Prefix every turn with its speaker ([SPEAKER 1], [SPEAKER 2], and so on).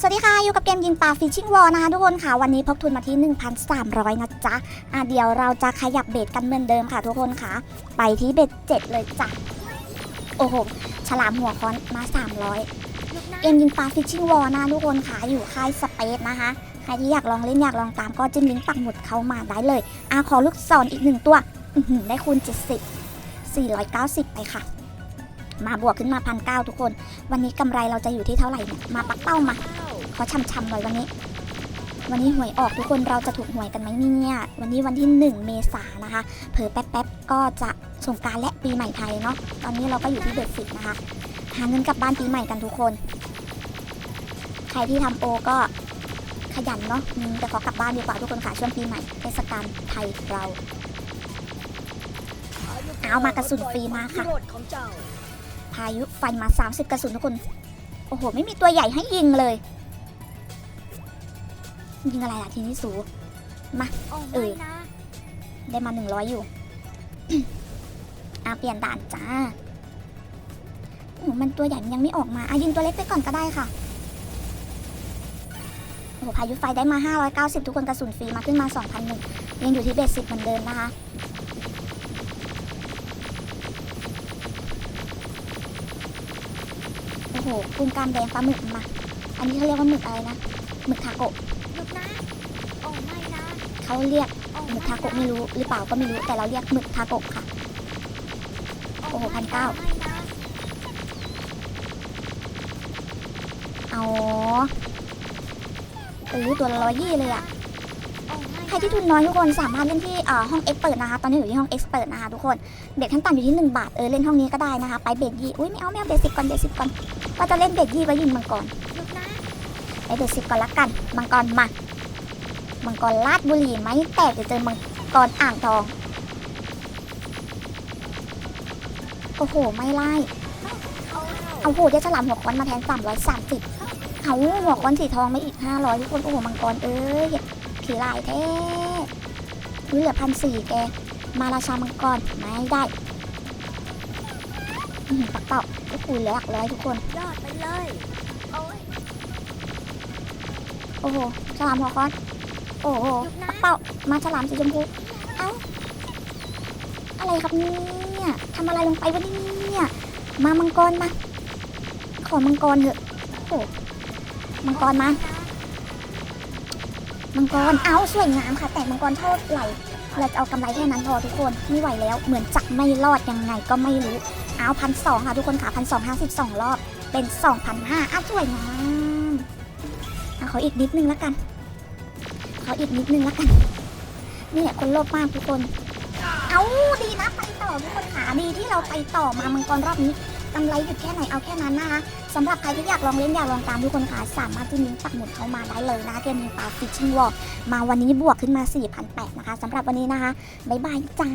[SPEAKER 1] สวัสดีค่ะ อยู่กับเกมยิงปลาฟิชชิงวอลนะคะทุกคนค่ะ วันนี้พกทุนมาที่ 1,300 นะจ๊ะอะเดี๋ยวเราจะขยับเบ็ดกันเหมือนเดิมค่ะทุกคนค่ะ ไปที่เบ็ด7 เลยจ้ะ โอ้โห ฉลามหัวค้อนมา 300 เกมยิงปลาฟิชชิงวอลนะทุกคนค่ะ อยู่ค่ายสเปซนะคะ ใครที่อยากลองเล่นอยากลองตามก็จิ้มลิงก์ปักหมุดเข้ามาได้เลยอะขอลูกศรอีกหนึ่งตัวได้คูณ70 490 ไปค่ะ มาบวกขึ้นมาพันเทุกคน วันนี้กำไรเราจะอยู่ที่เท่าไหร่เนี่ยมาปักเป้ามาขอช่ำๆหน่อยวันนี้ วันนี้หวยออกทุกคนเราจะถูกหวยกันไหมเนี่ยวันนี้วันที่ 1 เมษายนนะคะเผลอแป๊บๆก็จะสงการและปีใหม่ไทยเนาะตอนนี้เราก็อยู่ที่เบ็ดสิบนะคะหาเงินกลับบ้านปีใหม่กันทุกคน ใครที่ทำโอก็ขยันเนาะแต่ขอกลับบ้านดีกว่าทุกคนค่ะช่วงปีใหม่เทศกาลไทยเราเอามากระสุนฟรีมาค่ะาพายุไฟมา 30 กระสุนทุกคน โอ้โห ไม่มีตัวใหญ่ให้ยิงเลย ยิงอะไรล่ะทีนี้สู
[SPEAKER 2] โอ้
[SPEAKER 1] เอ
[SPEAKER 2] ไม่
[SPEAKER 1] อ
[SPEAKER 2] นะ
[SPEAKER 1] ได้มา 100 อยู่ อะเปลี่ยนด่านจ้าโอ้โหมันตัวใหญ่มันยังไม่ออกมา อะยิงตัวเล็กไปก่อนก็ได้ค่ะ โอ้โหพายุไฟได้มา 590 ทุกคนกระสุนฟรีมาขึ้นมา 2,001ยังอยู่ที่เบสสิบเหมือนเดิมนะคะ กุ้งกล้ามแดงปลาหมึกมา อันนี้เขาเรียกว่าหมึกอะไรนะ หมึกทาโกะ
[SPEAKER 2] หยุดนะโอ้ไม่นะ
[SPEAKER 1] เขาเรียก
[SPEAKER 2] โอ้
[SPEAKER 1] หมึก
[SPEAKER 2] ไม่
[SPEAKER 1] ทาโกะไม่รู้หรือเปล่าก็ไม่รู้ แต่เราเรียกหมึกทาโกะค่ะ โอ้โหพันเก้า
[SPEAKER 2] ไม่นะ
[SPEAKER 1] เอาเออตัวละร้อยยี่เลยอะ
[SPEAKER 2] โอ้ไม่นะ
[SPEAKER 1] ใครที่ทุนน้อยทุกคนสามารถเล่นที่เอ่อห้องเอ็กเปิดนะคะ ตอนนี้อยู่ที่ห้องเอ็กเปิดนะคะทุกคนเบ็ดขั้นต่ำอยู่ที่ 1 บาท เออเล่นห้องนี้ก็ได้นะคะ ไปเบ็ดยี่อุ้ยไม่เอาไม่เอาเบ็ดสิบก่อนเบ็ดสิบก่อน ว่าจะเล่นเบ็ดยี่ไว้ยิงมังกร
[SPEAKER 2] หยุดนะ
[SPEAKER 1] ไปเบ็ดสิบก่อนละกัน มังกรมา มังกรลาดบุรีไหมแตกจะเจอมังกรอ่างทอง โอ้โห ไม่ไล่
[SPEAKER 2] เอา
[SPEAKER 1] เอาโหได้ฉลามหัวค้อนมาแทน330เอาหัวค้อนสีทองไมาอีก500ทุกคน โอ้โห มังกรเอ้ยผีลายแท้เหลือพันสี่แก มาราชามังกรไม่ได้ ปักเต่าก็คูณเหลือหลักร้อยทุกคน
[SPEAKER 2] ยอดไปเลย โอ้ย
[SPEAKER 1] โอ้โห ฉลามหัวค้อน โอ้โห ปักเป้ามาฉลามสีชมพู เอ้า อะไรครับเนี่ยทำอะไรลงไปวะเนี่ย มามังกรมา ขอมังกรเถอะ โอ้มังกรมา มังกร เอาสวยงามค่ะ แต่มังกรเท่าไหร่เราจะเอากำไรแค่นั้นพอทุกคน ไม่ไหวแล้ว เหมือนจะไม่รอดยังไงก็ไม่รู้ เอาพันสองค่ะทุกคนค่ะพันสองห้าสิบสองรอบเป็นสองพันห้าอ้าวสวยงามเอาขออีกนิดนึงแล้วกัน ขออีกนิดนึงแล้วกันนี่แหละคนโลภมากทุกคน เอาดีนะไปต่อทุกคนขาดีที่เราไปต่อมามังกรรอบนี้กำไรหยุดแค่ไหนเอาแค่นั้นนะคะสำหรับใครที่อยากลองเล่นอยากลองตามทุกคนค่ะสามารถที่ลิงก์ปักหมุดเข้ามาได้เลยนะเกมยิงปาฟิชชิ่งวอลมาวันนี้บวกขึ้นมา4,800นะคะสำหรับวันนี้นะคะบ๊ายบายจ้า